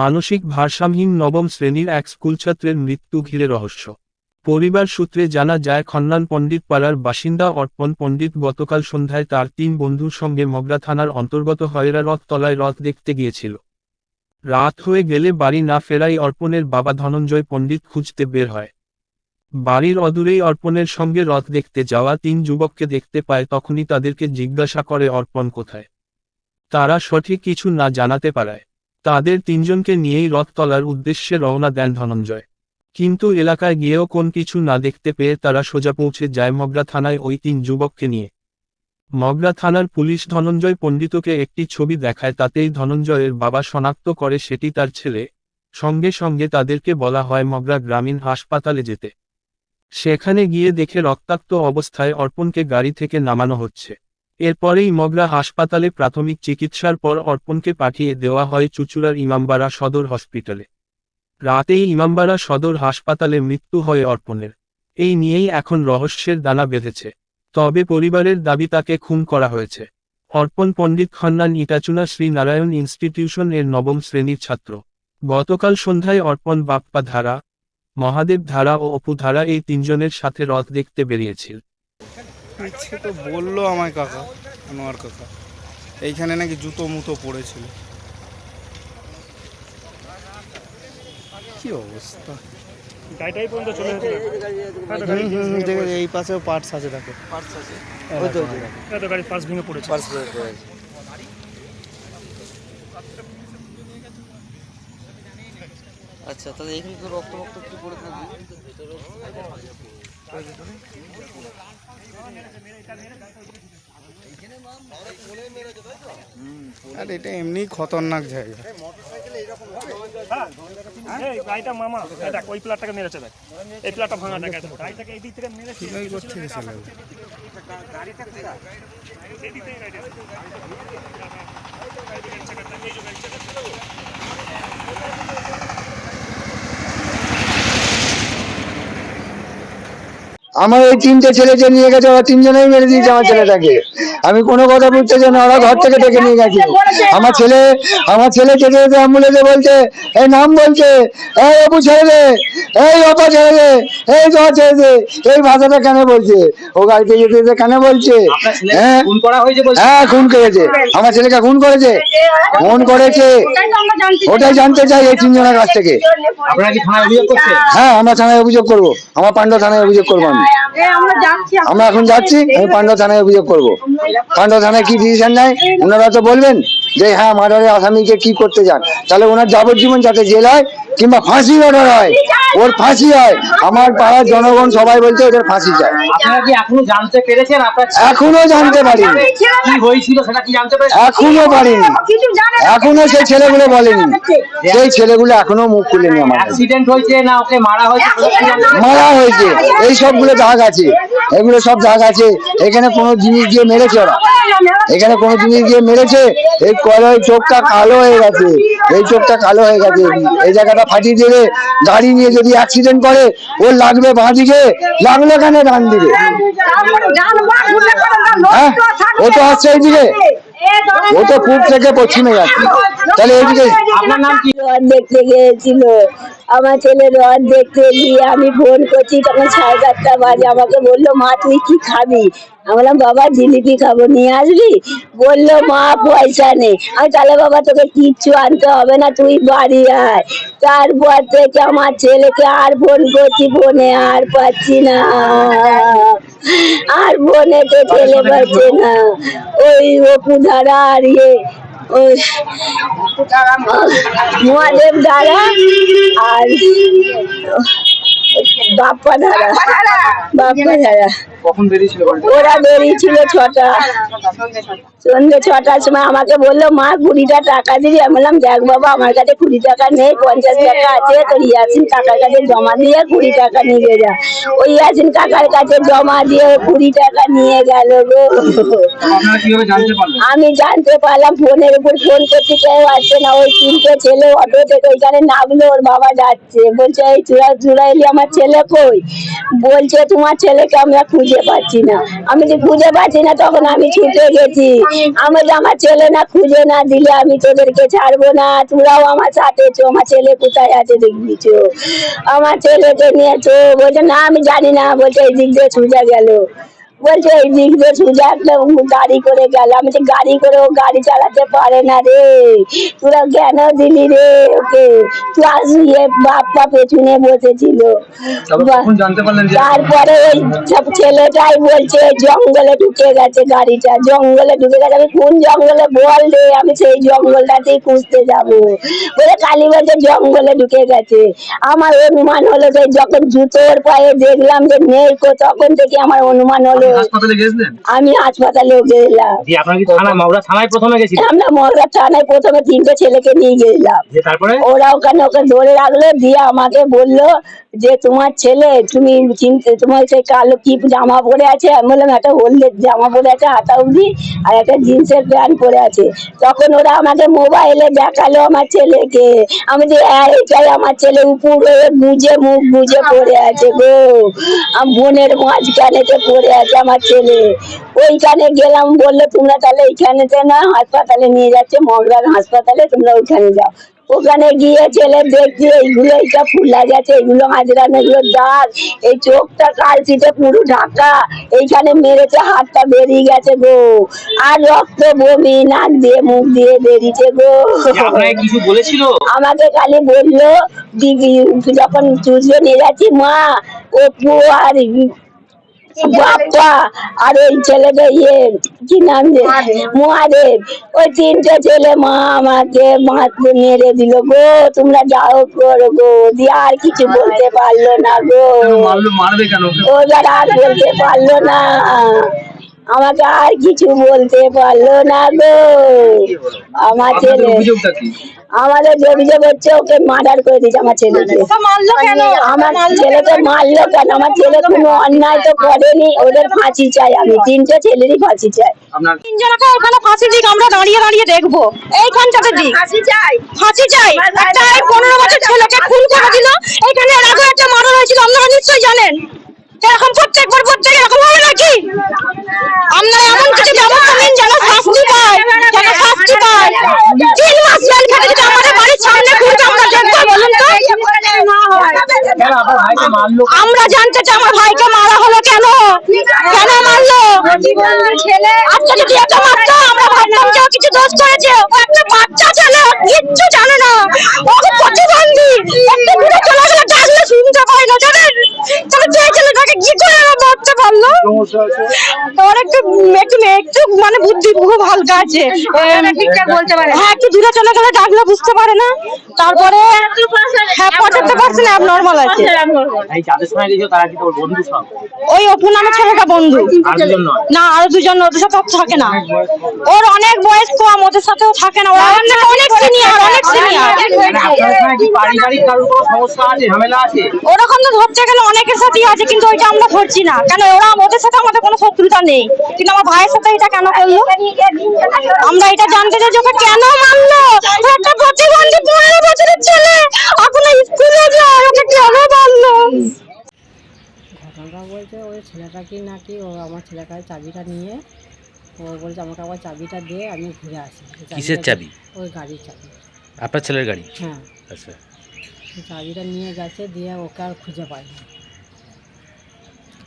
মানসিক ভারসাম্যহীন নবম শ্রেণির এক স্কুলছাত্রের মৃত্যু ঘিরে রহস্য। পরিবার সূত্রে জানা যায়, খন্নান পণ্ডিত পাড়ার বাসিন্দা অর্পণ পণ্ডিত গতকাল সন্ধ্যায় তার তিন বন্ধুর সঙ্গে মগরা থানার অন্তর্গত হয়রা রথ তলায় রথ দেখতে গিয়েছিল। রাত হয়ে গেলে বাড়ি না ফেরাই অর্পণের বাবা ধনঞ্জয় পণ্ডিত খুঁজতে বের হয়। বাড়ির অদূরেই অর্পণের সঙ্গে রথ দেখতে যাওয়া তিন যুবককে দেখতে পায়, তখনই তাদেরকে জিজ্ঞাসা করে, অর্পণ কোথায়? তারা সঠিক কিছু না জানাতে পারায়। তাদের তিনজনকে নিয়েই রথ তলার উদ্দেশ্যে রওনা দেন ধনঞ্জয়। কিন্তু এলাকায় গিয়েও কোন কিছু না দেখতে পেয়ে তারা সোজা পৌঁছে যায় মগরা থানায় ওই তিন যুবককে নিয়ে। মগরা থানার পুলিশ ধনঞ্জয় পণ্ডিতকে একটি ছবি দেখায়, তাতেই ধনঞ্জয়ের বাবা শনাক্ত করে সেটি তার ছেলে। সঙ্গে সঙ্গে তাদেরকে বলা হয়, মগরা গ্রামীণ হাসপাতালে যেতে। সেখানে গিয়ে দেখে রক্তাক্ত অবস্থায় অর্পণকে গাড়ি থেকে নামানো হচ্ছে। এরপরেই মগরা হাসপাতালে প্রাথমিক চিকিৎসার পর অর্পণকে পাঠিয়ে দেওয়া হয় চুচুড়ার ইমামবাড়া সদর হসপিটালে। রাতেই ইমামবাড়া সদর হাসপাতালে মৃত্যু হয় অর্পণের। এই নিয়েই এখন রহস্যের দানা বেঁধেছে। তবে পরিবারের দাবি তাকে খুন করা হয়েছে। অর্পণ পণ্ডিত খন্নান ইটাচুনা শ্রী নারায়ণ ইনস্টিটিউশন এর নবম শ্রেণির ছাত্র। গতকাল সন্ধ্যায় অর্পণ বাপ্পা ধারা, মহাদেব ধারা ও অপু ধারা এই তিনজনের সাথে রথ দেখতে বেরিয়েছিল। ইচ্ছে তো বলল আমায় কাকা আনোয়ার কাকা। এইখানে নাকি জুতো মুতো পড়েছিল। কি অবস্থা? গাড়িটাই পর্যন্ত চলে দেখো, এই পাশেও পার্টস আছে দেখো। ওই তো, গাড়ির পাশ ভেঙে পড়েছে। আচ্ছা তাহলে এখানে তো রক্ত রক্ত একটু পড়ে থাকবে আর এটা এমনি খতরনাক জায়গা। গাড়িটা মামা দেখ ওই প্লাটটাকে মেরেছে দেখ। এই প্লাটটা ভাঙা দেখ গাড়িটাকে এই দিক থেকে মেরেছে। কীভাবে করছে ছেলে এই দিক থেকে গাড়ি আমার ওই তিনটে ছেলেকে নিয়ে গেছে ওরা তিনজনেই মেরে দিয়েছে আমার ছেলেটাকে। আমি কোনো কথা বুঝতে চাই না ওরা ঘর থেকে ডেকে নিয়ে গেছে। আমার ছেলে আমার ছেলে যেতে যেতে অ্যাম্বুলেন্সে বলছে এই নাম বলছে এই অপু ছেড়ে দে এই অপা ছেড়ে দে এই জ্বর ছেড়ে দে এই ভাষাটা কেন বলছে? ও গাড়িতে যেতে যেতে কেন বলছে? হ্যাঁ? হ্যাঁ খুন করেছে। আমার ছেলেকে খুন করেছে। খুন করেছে। ওটাই জানতে চাই এই তিনজনের কাছ থেকে। হ্যাঁ আমরা থানায় অভিযোগ করব। আমার পাণ্ডব থানায় অভিযোগ করব আমি। আমরা এখন যাচ্ছি। আমি পাণ্ডব থানায় অভিযোগ করব। পাণ্ডব থানায় কি ডিসিশন নেয়? ওনারা তো বলবেন যে হ্যাঁ মার্ডারের আসামিকে কি করতে চান তাহলে ওনার যাবজ্জীবন যাতে জেল হয় কিংবা ফাঁসি অর্ডার হয় ওর ফাঁসি হয়। আমার পাড়ার জনগণ সবাই বলছে ওদের ফাঁসি চায় আপনারা কি এখনও জানতে পেরেছেন আপনার এখনও জানতে পারিনি। কি হয়েছিল সেটা কি জানতে পেরেছেন? এখনও পারিনি। এখনও সেই ছেলেগুলো বলেনি। সেই ছেলেগুলো এখনও মুখ খুলেনি আমার অ্যাক্সিডেন্ট হয়েছে না ওকে মারা হয়েছে? মারা হয়েছে। এই সবগুলো দাগ আছে। এগুলো সব দাগ আছে। এখানে কোনো জিনিস দিয়ে মেরেছে ওরা। এখানে কোনো জিনিস দিয়ে মেরেছে। এই কলের চোখটা কালো হয়ে গেছে। এই চোখটা কালো হয়ে গেছে। এই জায়গাটা ফাটিয়ে দিলে গাড়ি নিয়ে যদি অ্যাক্সিডেন্ট করে ওর লাগবে বাঁ দিকে লাগলে কেন ডান দিকে হ্যাঁ? ও তো আসছে এই দিকে ও তো পূব থেকে পশ্চিমে যাচ্ছে। তাহলে এইদিকে আপনার নাম কি? দেখতে গিয়েছিল। আমার ছেলে রথ দেখতে গিয়ে আমি ফোন করছি তখন সাড়ে চারটা বাজে। আমাকে বলল মা তুই কি খাবি? আমি বললাম বাবা জিলিপি খাব নিয়ে আসবি? বলল মা পয়সা নেই। আমি তাহলে বাবা তোকে কিচ্ছু আনতে হবে না তুই বাড়ি আয়। তারপর থেকে আমার ছেলেকে আর ফোন করছি ফোনে আর পাচ্ছি না। আর ফোনে তো ছেলে পাচ্ছে না। ওই অপু ধারা আর ইয়ে। ওই মহাদেব দ্বারা আর বাপ্পা ধারা বাপ্পা ধারা? ওরা বেরিয়েছিল ছটা। সন্ধ্যে ছটার সময় আমাকে বলল মা কুড়িটা টাকা দিবি আমি বললাম দেখ বাবা আমার কাছে কুড়ি টাকা নেই পঞ্চাশ টাকা আছে তোর ইয়াসিন কাকার কাছে জমা দিয়ে কুড়ি টাকা নিয়ে যা। ওই ইয়াসিন কাকার কাছে জমা দিয়ে কুড়ি টাকা নিয়ে গেল গো। জানতে আমি জানতে পারলাম ফোনের উপর ফোন করতে কেউ আসছে না ওই তিনটে ছেলে অটো থেকে ওইখানে নামলো ওর বাবা যাচ্ছে। বলছে এই চূড়া চূড়া এলি আমার ছেলে কই? বলছে তোমার ছেলেকে আমরা খুঁজে পাচ্ছি না। আমি যে খুঁজে পাচ্ছি না তখন আমি ছুটে গেছি। আমি যে আমার ছেলে না খুঁজে না দিলে আমি তোদেরকে ছাড়বো না। তোরাও আমার সাথে চো, আমার ছেলে কোথায় আছে দেখবি চো। আমার ছেলেকে নিয়েছো বলছে, না, আমি জানি না। বলছে, এই দিক দিয়ে সোজা গেল। বলছে এই দিক দিয়ে সোজা একটা গাড়ি করে গেল আমি যে গাড়ি করে ও গাড়ি চালাতে পারে না রে। তোরা কেন দিলি রে ওকে? ক্লাস ইয়ে বাপ্পা পেছনে বসেছিল। তারপর ওই সব ছেলেটাই বলছে জঙ্গলে ঢুকে গেছে গাড়িটা জঙ্গলে ঢুকে গেছে। আমি কোন জঙ্গলে? বল রে আমি সেই জঙ্গলটাতেই খুঁজতে যাব। বলে কালী বলছে জঙ্গলে ঢুকে গেছে। আমার অনুমান হলো যে যখন জুতোর পায়ে দেখলাম যে নেই কো তখন থেকে আমার অনুমান হলো হাসপাতালে গেছিলেন? আমি হাসপাতালে গেলাম। দিয়ে আপনারা কি থানায় মাওলা থানায় প্রথমে গেছিলেন? আমরা মগরা থানায় প্রথমে তিনটে ছেলেকে নিয়ে গেলাম। তারপরে? ওরা ওখানে ওকে ধরে রাখল দিয়ে আমাকে বলল যে তোমার ছেলে তুমি তোমার সেই কালো কি জামা পরে আছে? আমি বললাম একটা হলদের জামা পরে আছে হাতা অবধি আর একটা জিন্সের প্যান্ট পরে আছে। তখন ওরা আমাকে মোবাইলে দেখাল আমার ছেলেকে। আমি যে এটাই আমার ছেলে উপর হয়ে গুজে মুখ গুজে পড়ে আছে গো। আমার বোনের মাঝখানেতে পড়ে আছে। আমার ছেলে। ওইখানে গেলাম বলল তোমরা তাহলে এইখানেতে না হাসপাতালে নিয়ে যাচ্ছে মগরার হাসপাতালে তোমরা ওইখানে যাও। ওখানে গিয়ে ছেলে দেখছি এইগুলো এইটা ফুলা গেছে এইগুলো হাজরানো এগুলো দাগ এই চোখটা কালচিতে পুরো ঢাকা এইখানে মেরেছে হাতটা বেরিয়ে গেছে গো। আর রক্ত বমি নাক দিয়ে মুখ দিয়ে বেরিয়েছে গো। কিছু বলেছিল? আমাকে খালি বলল দিদি যখন চুজো নিয়ে যাচ্ছি মা অপু আর বাপ্পা আর এই ছেলেটা ইয়ে কি নাম মহাদেব। ওই তিনটে ছেলে মা আমাকে মারতে মেরে দিল গো তোমরা যাও করো গো দিয়ে আর কিছু বলতে পারল না গো। ও আর বলতে পারল না। আমাকে আর কিছু বলতে পারল না গো। আমার ছেলে। আমাদের অভিযোগ হচ্ছে ওকে মার্ডার করে দিয়েছে আমার ছেলেকে। আমার ছেলেকে মারলো কেন? আমার ছেলে কোনো অন্যায় তো করেনি ওদের ফাঁসি চাই আমি। তিনটে ছেলেরই ফাঁসি চাই। তিনজনকে ওখানে ফাঁসি দিক আমরা দাঁড়িয়ে দাঁড়িয়ে দেখব। এইখানটাতে দিক। ফাঁসি চাই। ফাঁসি চাই। একটা পনেরো বছর ছেলেকে খুন করে দিল। এখানে এর আগে একটা মারা হয়েছিল আপনারা নিশ্চয়ই জানেন। এরকম প্রত্যেকবার প্রত্যেক এরকম হবে নাকি আমরা এমন কিছু ব্যবস্থা নিন যেন শাস্তি পায় যেন শাস্তি পায় তিন মাস জেল খেটে যদি আমাদের বাড়ির সামনে খুঁজে আমরা দেখব বলুন তো কেন আপনার ভাইকে মারলো আমরা জানতে চাই আমার ভাইকে মারা হলো কেন? কেন মারলো? ও কিছু ও একটা বাচ্চা ছেলে কিচ্ছু জানে না। প্রতিবন্ধী চলে গেলে ডাকলে শুনতে পায় না জানেন তাহলে যে ছেলেটাকে কি করে ওরা ধরতে পারল ওর একটু একটু একটু মানে বুদ্ধি খুব হালকা আছে। ঠিকঠাক বলতে পারে। হ্যাঁ একটু দূরে চলে গেলে ডাকলে বুঝতে পারে না। তারপরে হ্যাঁ পঁচাত্তর পার্সেন্ট অ্যাবনর্মাল আছে। এই যাদের সঙ্গে গেছিল তারা কি তোর বন্ধু সব? ওই অপু নামে ছেলেটা বন্ধু। আর দুজন নয়? না আরও দুজন ওদের সাথে আর থাকে না। ওর অনেক বয়স কম ওদের সাথেও থাকে না। ওরা অনেক সিনিয়র অনেক সিনিয়র মানে আপনার সঙ্গে কি পারিবারিক কারোর কোনো সমস্যা আছে ঝামেলা আছে? ওরকম তো ধরতে গেলে অনেকের সাথেই আছে কিন্তু ওইটা আমরা ধরছি না। কেন ওরা ওদের সাথে আমাদের কোনো শত্রুতা নেই। কিন্তু আমার ভাইয়ের সাথে এটা কেন করল? আমরা এটা জানতে চাই যে ওকে কেন মারলো? ও একটা প্রতিবন্ধী পনেরো বছরের ছেলে। এখনও স্কুলে যায় ওকে কেন মারলো? ঘটনাটা বলতে ওই ছেলেটাকে নাকি ও আমার ছেলের কাছে চাবিটা নিয়ে ও বলছে আমাকে আবার চাবিটা দিয়ে আমি ঘুরে আসি। কিসের চাবি? ওই গাড়ির চাবি। আপনার ছেলের গাড়ি? হ্যাঁ। আচ্ছা। চাবিটা নিয়ে গেছে দিয়ে ওকে আর খুঁজে পাইনি।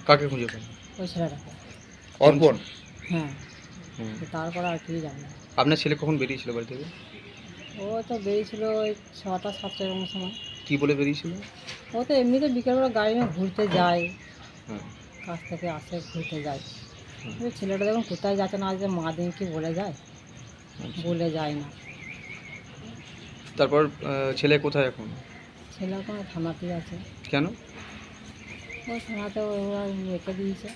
কাকে খুঁজে পান ওই ছেলেটাকে অর্পণ? হ্যাঁ। তো তারপরে আর কি জানি না। আপনার ছেলে কখন বেরিয়েছিল বাড়ি থেকে? ও তো বেরিয়েছিল ওই ছটা সাতটা এরকম সময়। কি বলে বেরিয়েছিল? ও তো এমনিতে বিকেলবেলা গাড়ি নিয়ে ঘুরতে যায়। হ্যাঁ কাছ থেকে আসে ঘুরতে যায়। ছেলেটা দেখুন কোথায় যাচ্ছে না যে মা দিন কি বলে যায়? বলে যায় না। তারপর আহ, ছেলে কোথায় এখন? ছেলে এখন থানাতেই আছে। কেন? ওই থানাতে ওরা রেখে দিয়েছে।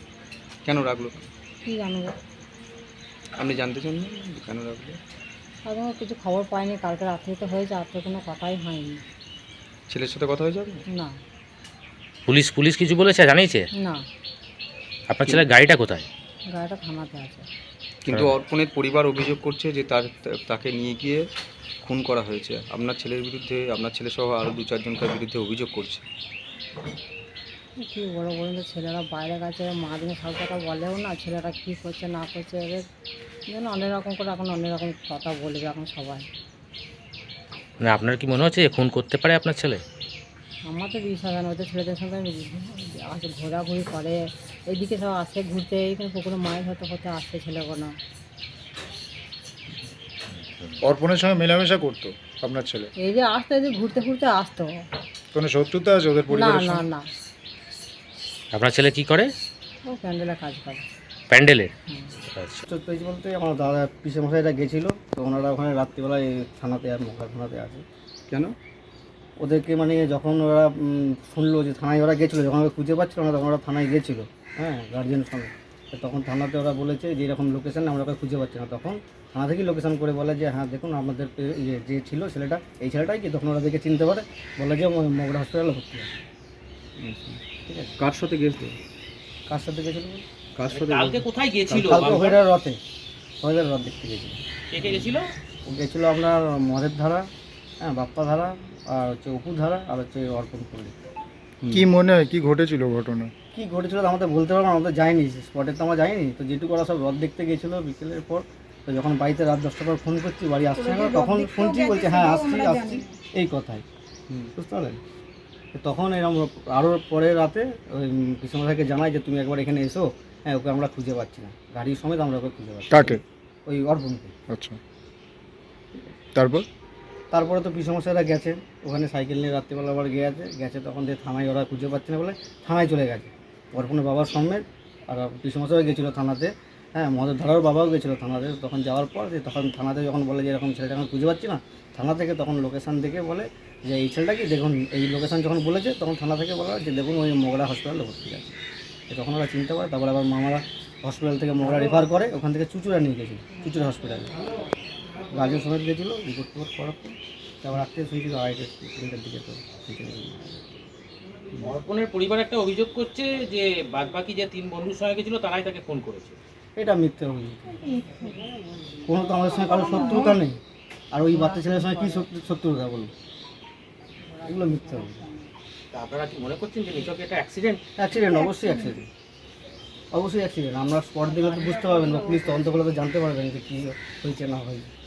কেন রাখল? কি জানব? আপনি জানতে চান না কেন রাখল? সাধারণত কিছু খবর পাইনি কালকে রাত্রে তো হয়েছে আর তো কোনো কথাই হয়নি। ছেলের সাথে কথা হয়ে যাবে না। পুলিশ পুলিশ কিছু বলেছে জানিয়েছে? না। আপনার ছেলের গাড়িটা কোথায়? গাড়িটা থানাতে আছে। কিন্তু অর্পণের পরিবার অভিযোগ করছে যে তার তাকে নিয়ে গিয়ে খুন করা হয়েছে। আপনার ছেলের বিরুদ্ধে আপনার ছেলে সহ আরও দু চারজনকার বিরুদ্ধে অভিযোগ করছে। কি বড় বলুন তো ছেলেরা বাইরে গেছে মা দিনে সব কথা বলেও না ছেলেরা কী করছে না করছে এদের যেন অনেক রকম করে এখন অনেক রকম কথা বলবে এখন সবাই। মানে আপনার কি মনে হচ্ছে খুন করতে পারে আপনার ছেলে? আমার তো বিশ্বাস হয় না ওদের ছেলেদের সঙ্গে আমি আসে ঘোরাঘুরি করে এইদিকে সব আসে ঘুরতে এইখানে পুকুরে মাছ হতে হতে আসছে ছেলেগুলো অর্পণের সঙ্গে মেলামেশা করতো আপনার ছেলে? এই যে আসতো এই যে ঘুরতে ঘুরতে আসতো। কোনো শত্রুতা আছে ওদের না পরিবারের না সঙ্গে? না। আপনার ছেলে কি করে? ও প্যান্ডেলে কাজ করে। প্যান্ডেলের। আচ্ছা। পেয়েছি বলতে আমার দাদা পিসে মশাইরা গেছিল তো ওনারা ওখানে রাত্রিবেলায় থানাতে আর মোকার থানাতে আছে। কেন? ওদেরকে মানে যখন ওরা শুনলো যে থানায় ওরা গেছিল যখন ওরা খুঁজে পাচ্ছিল না তখন ওরা থানায় গেছিল হ্যাঁ গার্জেন সঙ্গে। তো তখন থানাতে ওরা বলেছে যে এরকম লোকেশান আমরা ওকে খুঁজে পাচ্ছি না। তখন থানা থেকেই লোকেশান করে বলে যে হ্যাঁ দেখুন আমাদের ইয়ে যে ছিল ছেলেটা এই ছেলেটাই কি? তখন ওরা দেখে চিনতে পারে বলে যে ম- মগরা হসপিটালে ভর্তি আছে। ঠিক আছে কার সাথে গেছিল কার সাথে গেছিল কার সাথে কালকে কোথায় গিয়েছিল? কালকে হইডার রথে হইডার রথ দেখতে গেছিল কে কে গেছিল ও গেছিল আপনার মদের ধারা হ্যাঁ বাপ্পা ধারা আর হচ্ছে অপু ধারা আর হচ্ছে অর্পণ পল্লী কি মনে হয় কি ঘটেছিল ঘটনা? কী ঘটেছিল তো আমাদের বলতে পারব না আমাদের যাইনি স্পটে তো আমরা যাইনি। তো যেটুকু ওরা সব রথ দেখতে গেছিল বিকেলের পর তো যখন বাড়িতে রাত দশটার পর ফোন করছি বাড়ি আসছে না তখন শুনছি বলছে হ্যাঁ আসছি আসছি। এই কথাই। বুঝতে পারলেন? তখন এরকম আরও পরে রাতে ওই কৃষ্ণমাথাকে জানাই যে তুমি একবার এখানে এসো হ্যাঁ ওকে আমরা খুঁজে পাচ্ছি না। গাড়ির সমেত আমরা ওকে খুঁজে পাচ্ছি। কাকে? ওই অর্পণকে। আচ্ছা। তারপর? তারপরে তো পিসমশাইরা গেছে ওখানে সাইকেল নিয়ে রাত্রিবেলা আবার গেছে গেছে তখন দিয়ে থানায় ওরা খুঁজে পাচ্ছে না বলে থানায় চলে গেছে। অর্পণের বাবার সমেত আর পিসমশাই গেছিল থানাতে হ্যাঁ মদের ধারার বাবাও গেছিল থানাতে। তখন যাওয়ার পর যে তখন থানাতে যখন বলে যে এরকম ছেলেটা আমি খুঁজে পাচ্ছি না থানা থেকে তখন লোকেশান দেখে বলে যে এই ছেলেটা কি? দেখুন এই লোকেশান যখন বলেছে তখন থানা থেকে বলা যে দেখুন ওই মোগরা হসপিটালে ভর্তি আছে। তখন ওরা চিনতে পারে তারপরে আবার মামারা হসপিটাল থেকে মোগরা রেফার করে ওখান থেকে চুচুড়া নিয়ে গেছিল চুচুড়া হসপিটালে গার্জেন সমেত গেছিল রিপোর্ট টিপোর্ট করার পর তারপর রাত্রে শুনছিল আড়াইটে তিনটার দিকে তো। অর্পণের পরিবার একটা অভিযোগ করছে যে বাদবাকি যে তিন বন্ধুর সঙ্গে গেছিল তারাই তাকে ফোন করেছে। এটা মিথ্যে অভিযোগ। কোনো তো আমাদের সঙ্গে কারও শত্রুতা নেই। আর ওই বাচ্চা ছেলের সঙ্গে কী শত্রুতা বলুন? এগুলো মিথ্যা হবে। তা আপনারা কি মনে করছেন যে নিচকে একটা অ্যাক্সিডেন্ট অ্যাক্সিডেন্ট অবশ্যই অ্যাক্সিডেন্ট অবশ্যই অ্যাক্সিডেন্ট আমরা স্পট দেখে তো বুঝতে পারবেন বা পুলিশ তদন্ত করলে তো জানতে পারবেন যে কী হয়েছে না হয়েছে।